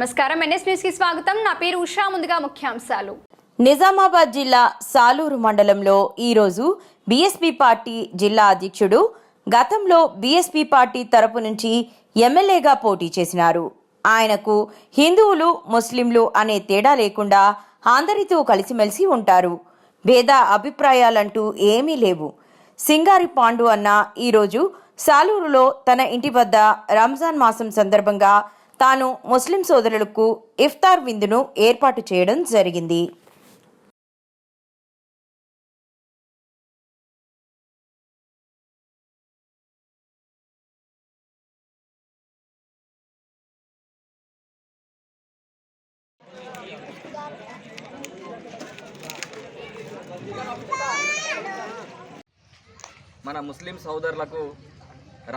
నమస్కారం. ఎన్ఎస్ న్యూస్కి స్వాగతం. నా పేరు ఉషా. ముందుగా ముఖ్యాంశాలు. నిజామాబాద్ జిల్లా సాలూరు మండలంలో ఈరోజు బీఎస్పీ పార్టీ జిల్లా అధ్యక్షుడు గతంలో బీఎస్పీ పార్టీ తరపు నుంచి ఎమ్మెల్యేగా పోటీ చేసినారు. ఆయనకు హిందువులు ముస్లింలు అనే తేడా లేకుండా అందరితో కలిసిమెలిసి ఉంటారు. భేద అభిప్రాయాలంటూ ఏమీ లేవు. సింగారి పాండు అన్న ఈరోజు సాలూరులో తన ఇంటి వద్ద రంజాన్ మాసం సందర్భంగా తాను ముస్లిం సోదరులకు ఇఫ్తార్ విందును ఏర్పాటు చేయడం జరిగింది. మన ముస్లిం సోదరులకు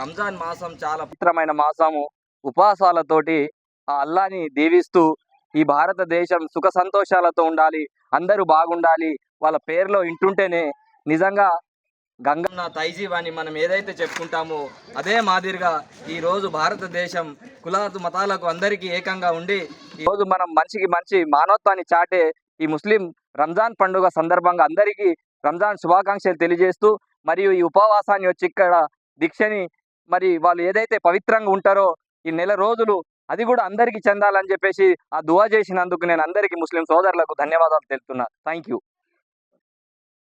రంజాన్ మాసం చాలా పవిత్రమైన మాసము. ఉపవాసాలతోటి ఆ అల్లాని దీవిస్తూ ఈ భారతదేశం సుఖ సంతోషాలతో ఉండాలి అందరూ బాగుండాలి వాళ్ళ పేరులో ఇంటుంటేనే నిజంగా గంగన్న తైజీవ్ అని మనం ఏదైతే చెప్పుకుంటామో అదే మాదిరిగా ఈ రోజు భారతదేశం కులాదు మతాలకు అందరికీ ఏకంగా ఉండి ఈ రోజు మనం మంచికి మంచి మానవత్వాన్ని చాటే ఈ ముస్లిం రంజాన్ పండుగ సందర్భంగా అందరికీ రంజాన్ శుభాకాంక్షలు తెలియజేస్తూ మరియు ఈ ఉపవాసాన్ని వచ్చి ఇక్కడ దీక్షని మరి వాళ్ళు ఏదైతే పవిత్రంగా ఉంటారో ఈ నెల రోజులు అది కూడా అందరికీ చెందాలని చెప్పేసి ఆ దువా చేసినందుకు నేను అందరికీ ముస్లిం సోదరులకు ధన్యవాదాలు తెలుపుతున్నా. Thank you